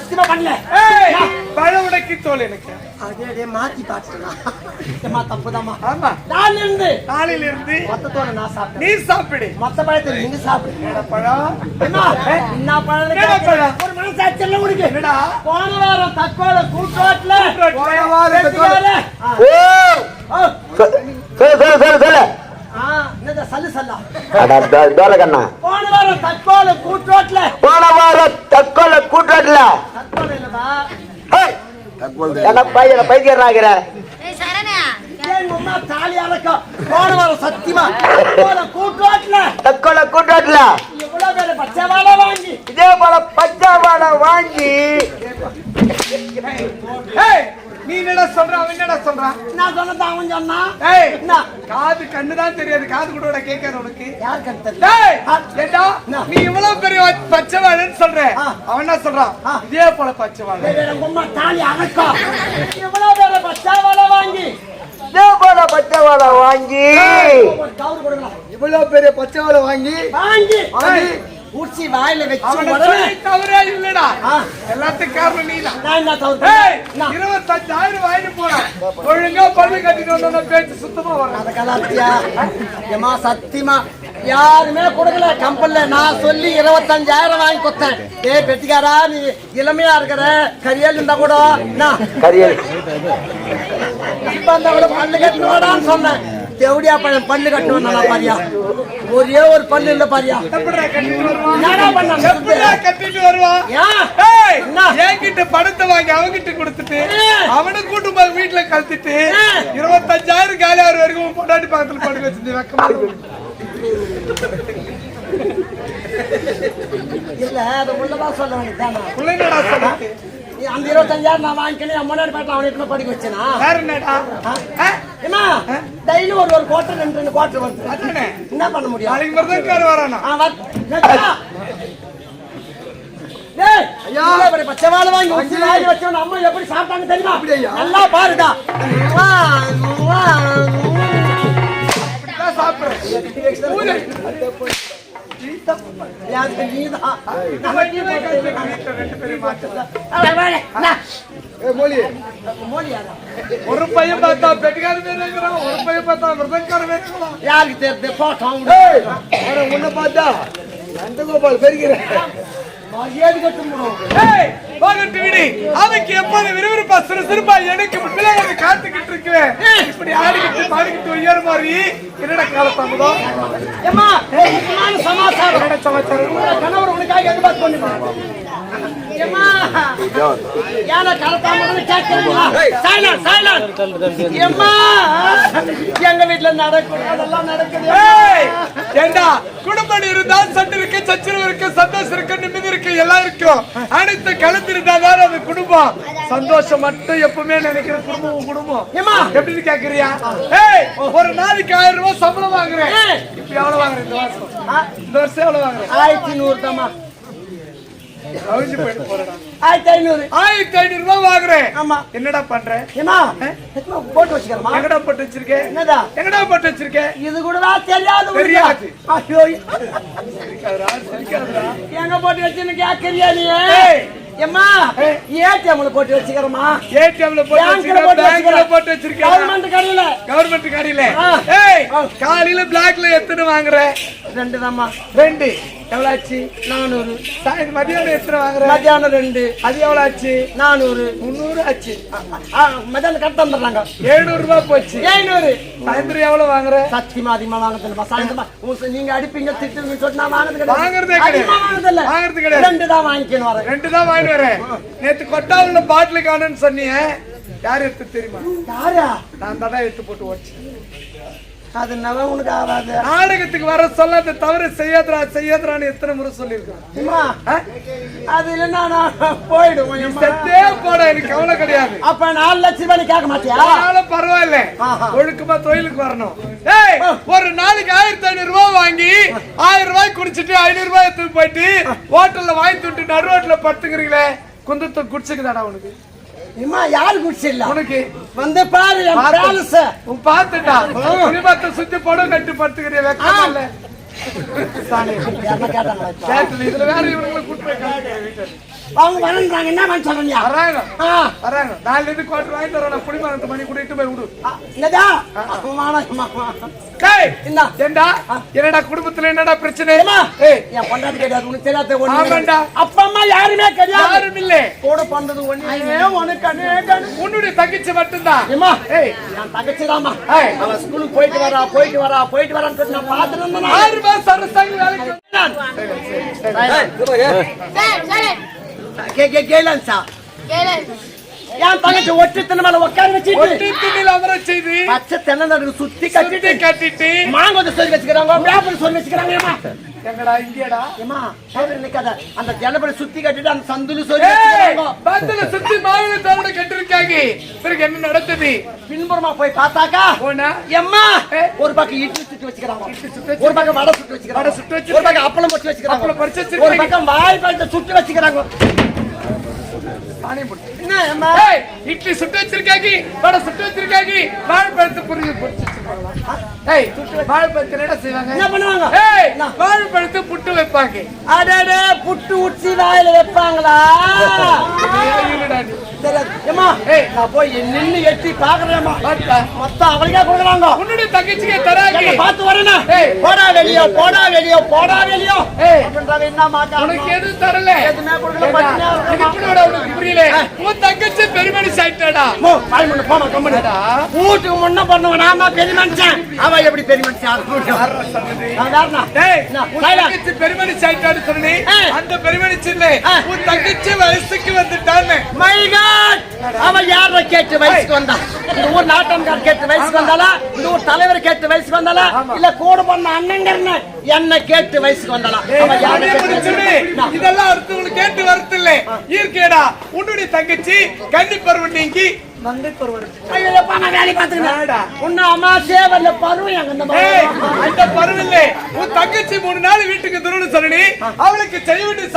சத்தியமா பண்ணல. பழ உடைக்கி தோல் எனக்கு. அதே மாத்தி பாத்துக்கலாம் ஏமா தப்புதாம்மா. ஆமா. நான் இருந்து நாளையில இருந்து மொத்தத்தோட நான் சாப்பிட்டேன். நீ சாப்பிடு. மொத்த பழத்தை நீங்க என்னடா பழம்? என்ன என்ன பழம்? என்ன பழம்? ஒரு மனசாட்சி எல்லாம் உனக்கு. என்னடா? போன வாரம் தற்கொலை கூட்டோட்ல போன வாரம் ஓ. சொல்லு சொல்லு? சொல்லு சொல்லு போன வாரம் தற்கொலை கூட்டோட்ல போன வாரம் தற்கொலை இல்லதா என்ன பையன பைத்தியராகிற சத்தியமா? கூட்டோட்ல வாழை வாங்கி? இதே போல பச்சை வாழை வாங்கி ஏய் நீ என்னடா சொல்ற? அவன் என்னடா சொல்றான் நான் சொன்னது அவன் சொன்னா? ஏய் என்ன? காது கண்ணு தான் தெரியாது. காது கூட கேட்காது உனக்கு. யார் கருத்து டேய் ஆ. ஏண்டா? என்ன? நீ இவ்வளவு பெரிய பச்சை வாழைன்னு சொல்ற. ஆ. அவன் என்ன சொல்றான் ஆ. இதே போல பச்சை வாழை எங்க அம்மா தாலி அறக்கம் எவ்வளவு பேர் பச்சை வாழை வாங்கி. இதே போல பச்சை வாழை வாங்கி இவ்வளவு பெரிய பச்சை வாழை வாங்கி. வாங்கி. வாங்கி. உச்சி வாயில வச்சு தவறே இல்லடா. எல்லாத்துக்கும் காரணம் நீதான். இருபத்தஞ்சாயிரம் வாங்கிட்டு போறான் ஒழுங்கா பல்லு கட்டிட்டு பேச்சு சுத்தமா வரும் அத கலாத்தியா? ஏமா சத்தியமா? யாருமே கொடுக்கல கம்பெனில நான் சொல்லி இருபத்தஞ்சாயிரம் வாங்கி கொடுத்தேன். ஏய் பெட்டிக்காரா நீ இளமையா இருக்கிற கரியல் இருந்தா கூட நான் கரியல். இப்ப அந்த பல்லு கட்டணும்டான்னு சொன்னேன். தேவடியா பையன் பல்லு கட்டணும் நல்லா பாரியா. ஒரே ஒரு பல்லு இல்ல பாரியா. கட்டிட்டு வருவான்? என்கிட்ட பணத்தை வாங்கி அவன்கிட்ட கொடுத்துட்டு. அவனை கூட்டு போய் வீட்டுல கழுத்திட்டு ஏய். இருபத்தஞ்சாயிரம் காலி ஆறு வரைக்கும் பொண்டாட்டி பக்கத்துல படுக்க வச்சிருந்து வெக்கமா. இல்ல அது உள்ளதான் சொல்ல வேண்டியதானா பிள்ளைங்கடா சொல்லிட்டு அந்த இருபத்தஞ்சாயிரம் நான் வாங்கிக்கணும் முன்னாடி பாட்டு அவனை படிக்க வச்சேனா? வேற என்னடா? ஏமா டெய்லி ஒரு ஒரு குவார்டர் ரெண்டு ரெண்டு குவார்டர் வருது. என்ன பண்ண முடியும்? நாளைக்கு மருதக்கார வரானா ஆ, வா. நிறுத்தா. டேய், இவ்வளவு பெரிய பச்சை வாழை வாங்கி வச்சவன அம்மா எப்படி சாப்பிட்டாங்க தெரியுமா? நல்லா பாருடா. சாப்பிடுறேன் நீதான். ஒரு பையன் பார்த்தா பெட்டிக்கார பேர் இருக்கிறான் ஒரு பையன் பார்த்தா மிருதக்கார பேர் இருக்கிறான் யாருக்கு தெரியுது? போட்டோம். உன்னை பார்த்தா நந்தகோபால் பெருகிறேன். அவனுக்கு எப்போது விறுவிறுப்பா சுறுசுறுப்பா எனக்கு பிள்ளைகளை காத்துக்கிட்டு இருக்கிறேன் இப்படி ஆடிக்கிட்டு பாடிக்கிட்டு உயர் மாதிரி. என்னடா காலத்தாமதம் சமாச்சாரம். சமாச்சாரம்? கணவர் உனக்காக எங்க பார்த்து எங்க வீட்டுல நடக்கிறதெல்லாம் நடக்குது. ஏய், ஏண்டா? குடும்பம் இருந்தால் சண்டை இருக்கு சச்சரவு இருக்கு சந்தோஷம் இருக்கு நிம்மதி இருக்கு எல்லாம் இருக்கும் அனைத்து கலந்து இருந்தாதான் அது குடும்பம். சந்தோஷம் மட்டும் எப்பவுமே நினைக்கிற குடும்பம் குடும்பம். எப்படின்னு கேக்குறியா? ஏய் ஒரு நாளைக்கு ஆயிரம் ரூபாய் சம்பளம் வாங்குறேன். இப்ப எவ்வளவு வாங்குறேன்? இந்த வருஷம்? இந்த வருஷம் எவ்வளவு வாங்குறேன்? ஆயிரத்தி நூறு தாம்மா அழிஞ்சு போயிட்டு போறேன் ஆயிரத்தி ஐநூறு. ஆயிரத்தி ஐநூறு ரூபாய் வாங்குறேன். ஆமா. என்னடா பண்ற? ஏம்மா எத்தனை போட்டு வச்சுக்கிறமா எங்கடா போட்டு வச்சிருக்கேன் என்னதா எங்கடா போட்டு வச்சிருக்கேன் இது கூட தெரியாது உனக்கு. தெரியாது. ஐயோ. எங்க போட்டு வச்சுன்னு கேட்கறியா நீ. ஏம்மா ஏடிஎம்ல போட்டு வச்சுக்கிறோமா ஏடிஎம்ல போட்டு வச்சிருக்கேன் போட்டு பேங்க்ல போட்டு வச்சிருக்கேன். கவர்மெண்ட் கடையில. கவர்மெண்ட் கடையில. ஏய். காலையில பிளாக்ல எத்தனை வாங்குற? ரெண்டு தாம்மா. ரெண்டு. எவ்வளவு ஆச்சு நானூறு மதியானம் எத்தனை வாங்குற? மத்தியானம் ரெண்டு. அது எவ்வளவு ஆச்சு நானூறு. முந்நூறு ஆச்சு. ஆ, மத்தியானம் கரெக்ட் வந்துடுறாங்க. எழுநூறு ரூபாய் போச்சு. ஐநூறு சாயந்தரம் எவ்வளவு வாங்குற? சத்தியமா அதிகமா வாங்குறதில்ல சாயந்தரமா நீங்க அடிப்பீங்க சொல்லிட்டு நான் வாங்குறது வாங்குறதே கிடையாது. கிடையாது. அதிகமா வாங்குறதில்ல. வாங்குறது கிடையாது. ரெண்டு தான் வாங்கிக்கணும் வரேன் ரெண்டு தான் வாங்கிட்டு வரேன். நேத்து கொட்டாவுல பாட்டில் காணுன்னு சொன்னீங்க யார் எடுத்து தெரியுமா? யாரா? நான் தான் எடுத்து போட்டு ஓடிச்சேன். அது நவ உனக்கு ஆகாது. நாடகத்துக்கு வர சொல்ல அந்த தவறு செய்யாதரா செய்யாதரான்னு எத்தனை முறை சொல்லியிருக்கேன். அது இல்லைன்னா நான் போயிடுவோம் அம்மா. செத்தே போட எனக்கு கவலை கிடையாது. அப்ப நாலு லட்சம் ரூபாய் கேட்க மாட்டியா? பரவாயில்ல. ஒழுக்கமா தொழிலுக்கு வரணும். ஏய் ஒரு நாளைக்கு ஆயிரத்தி ஐநூறு ரூபாய் வாங்கி ஆயிரம் ரூபாய் குடிச்சிட்டு ஐநூறு ரூபாய் எடுத்து போயிட்டு ஹோட்டல்ல வாங்கி துட்டு படுத்துக்கிறீங்களே குந்தத்தை குடிச்சுக்குதாடா உனக்கு? இம்மா யாரு குடிச்சிடல உனக்கு வந்து பாரு. பேலஸ் பாத்துட்டா குடும்பத்தை சுத்தி படம் கட்டி படுத்துக்கிறிய கூட்டு. அவங்க என்ன பண்ண சொல்றீங்க வராங்க. வராங்க. நாலு இருந்து குவார்டர் வாங்கிட்டு குடிமகனத்து மணி கூட்டிட்டு போய் விடு? ஏண்டா? என்னடா குடும்பத்துல என்னடா பிரச்சனை? என் பொண்டாட்டி கிடையாது உனக்கு தெரியாத ஒண்ணு. அப்பா அம்மா யாருமே கிடையாது. யாரும் இல்ல. கூட பண்றது ஒண்ணே உனக்கு உன்னுடைய தங்கச்சி மட்டும்தான். என் தங்கச்சிதாம்மா. ஏய். அவ ஸ்கூலுக்கு போயிட்டு வரா போயிட்டு வரா போயிட்டு வரான்னு நான் இருந்தேன் என் தங்கச்சி ஒட்டு தின மேல உட்கார வச்சுட்டு ஒட்டி திண்ணில் அமர செய்து பச்சை தென்னை நடுவு சுத்தி கட்டி கட்டிட்டு கட்டிட்டு மாங்கொத்த சொல்லி வச்சுக்கிறாங்க சொல்லி வச்சுக்கிறாங்க எங்கடா இங்கேடா ஏமா சோதரி நிக்காத அந்த ஜனபடி சுத்தி கட்டிட்டு அந்த சந்துலு சொல்லி பந்தல சுத்தி மாவில தவிர கட்டிருக்காங்க பிறகு என்ன நடந்தது பின்புறமா போய் பார்த்தாக்கா போனா எம்மா. ஒரு பக்கம் இட்லி சுத்தி வச்சுக்கிறாங்க சுத்தி ஒரு பக்கம் வடை சுத்தி வச்சுக்கிறாங்க வடை. ஒரு பக்கம் அப்பளம் பொரிச்சு வச்சுக்கிறாங்க அப்பளம் பொரிச்சு ஒரு வச்சிருக்காங்க. பக்கம் வாய் பழத்தை சுத்தி வச்சுக்கிறாங்க பானை போட்டு. என்ன இட்லி சுட்டு வச்சிருக்காங்க வடை சுட்டு வச்சிருக்காங்க வாழைப்பழத்தை புரிஞ்சு பொரிச்சு ஏய் வாழைப்பழத்தை என்ன செய்வாங்க? என்ன பண்ணுவாங்க? ஏய்? வாழைப்பழத்தை புட்டு வைப்பாங்க. அடடே புட்டு உச்சி வாயில வைப்பாங்களா? நான் போய் நின்னு எட்டி பாக்குறேம்மா பார்த்தா? மொத்தம் அவளுக்கே கொடுக்குறாங்க உன்னுடைய தங்கச்சிக்கு தராங்க பார்த்து வரேனா. போடா வெளியோ போடா வெளியோ போடா வெளியோ. அப்படின்றாங்க. உனக்கு எதுவும் தரல. கொடுக்கல, உனக்கு புரியல? உன் தங்கச்சி வாய் முன்ன போமா பண்ணுவ நாம பெரிய மனுஷன் அவ எப்படி பெரிய மனுஷன் ஆக முடியும்? நான் வேறனா? டேய், உன்? தங்கச்சி சொன்னி. அந்த. உன் தங்கச்சி வயசுக்கு வந்துட்டான்னு. My God! அவ யார கேட்டு வயசுக்கு வந்தா? இந்த ஊர் நாட்டம்கார் கேட்டு வயசுக்கு வந்தாளா? இந்த ஊர் தலைவர் கேட்டு வயசுக்கு வந்தாளா? இல்ல கூட பண்ண அண்ணங்கர்னு என்ன கேட்டு வயசுக்கு வந்தாளா? அவ யார அதே கேட்டு மாதிரி சொல்லு, வயசுக்கு வந்தா? இதெல்லாம் அடுத்தவங்களுக்கு கேட்டு வரத்தில்லை இருக்கேடா உன்னுடைய தங்கச்சி கன்னி பருவம் நீங்கி நான் பார்த்துக்கிறேன். வேடா. உன்னை அம்மாசே வரல, பருவம் எங்க இந்த. அந்த பருவம் இல்லை உன் தங்கச்சி மூணு நாள் வீட்டுக்கு துருன்னு சொல்லி அவளுக்கு செய்ய வேண்டிய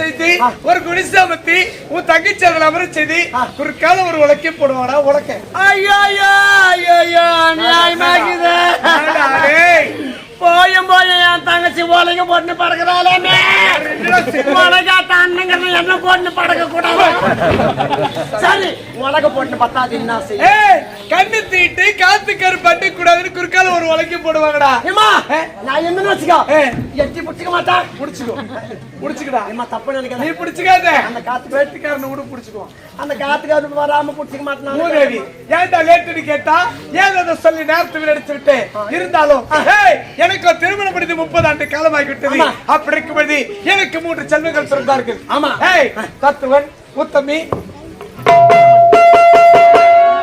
செய்து ஒரு குடிசை அமர்த்தி உன் தங்கச்சி அவளை அமர செய்து குறுக்கால ஒரு உலக்கை போடுவாடா உலக்க ஐயோ, ஐயோ, ஐயோ, ஐயோ, நியாயமாக்குது. போயும் போயும் என் தங்கச்சி உலக போட்டு பறக்குறாளே உலகாட்ட அண்ணங்க என்ன போட்டு பறக்க கூடாது சரி உலக போட்டு பத்தாது என்ன செய்ய? கண்ணு தீட்டு காத்து கரு பட்டு கூடாதுன்னு குறுக்கால ஒரு உலக்கை போடுவாங்கடா. ஏமா நான் என்ன வச்சுக்கோ. எட்டி பிடிச்சிக்க மாட்டேன். புடிச்சுக்கோ. புடிச்சுக்கடா. ஏமா தப்பு நீ நினைக்கிறேன் புடிச்சுக்காத. அந்த காத்து வேட்டுக்காரனை கூட புடிச்சுக்கோ. அந்த காத்துக்கு வராம பிடிச்சிக்க மூதேவி மாட்டேன் ஏன்டா லேட்டுன்னு கேட்டா? ஏன் அதை சொல்லி நேரத்தை வீணடிச்சு விட்டு இருந்தாலும் எனக்கு திருமணம் முடிந்து முப்பது ஆண்டு காலமாகி விட்டது. அப்படி இருக்கும்போது எனக்கு மூன்று செல்வங்கள் பிறந்தார்கள். ஆமா. ஏய் தத்துவன் உத்தமி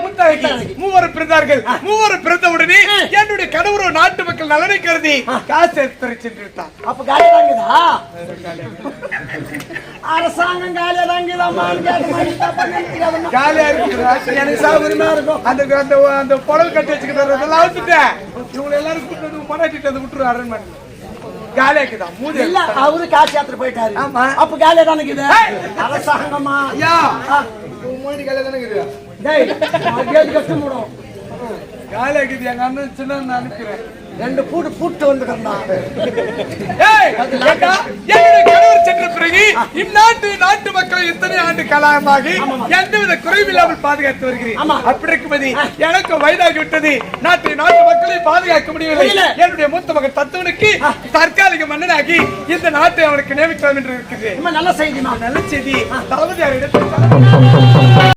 முத்தழகி மூவர் பிறந்தார்கள். மூவர் பிறந்த உடனே என்னுடைய கணவர் நாட்டு மக்கள் நலனை கருதி காசு எடுத்து சென்று விட்டார் அப்ப காலியா தாங்குதா அரசாங்கம் காலியா நினைக்காதம்மா. காலியா இருக்குது எனக்கு சௌகரியமா இருக்கும். அந்த அந்த அந்த புடல் கட்டி வச்சுக்கிட்டு அதெல்லாம் அவுத்துட்டேன் இவங்க எல்லாரும் கூப்பிட்டு மனாட்டிட்டு அதை விட்டுரு அரண்மனை. காலியாக்குதா மூதி இல்ல அவரு காசு யாத்திரை போயிட்டாரு. ஆமா. அப்ப காலியா தானே. அரசாங்கமா ஐயா மூணு காலையில் தானே காலியாக்குது எங்க அண்ணன் சின்ன நான் அனுப்புறேன். ரெண்டு பூட்டு பூட்டு கணவர் சென்ற பிறகு இந்நாட்டு நாட்டு மக்கள் இத்தனை ஆண்டு காலமாகி எந்தவித குறைவில்லாமல் பாதுகாத்து வருகிறேன். அப்படி இருக்கும்போது எனக்கு வயதாகி விட்டது. நாட்டு நாட்டு மக்களை பாதுகாக்க முடியவில்லை. என்னுடைய மூத்த மகன் தத்துவனுக்கு தற்காலிக மன்னனாகி இந்த நாட்டை அவனுக்கு நியமிக்கலாம் என்று இருக்குது நல்ல செய்திமா நல்ல செய்தி. இடத்தில்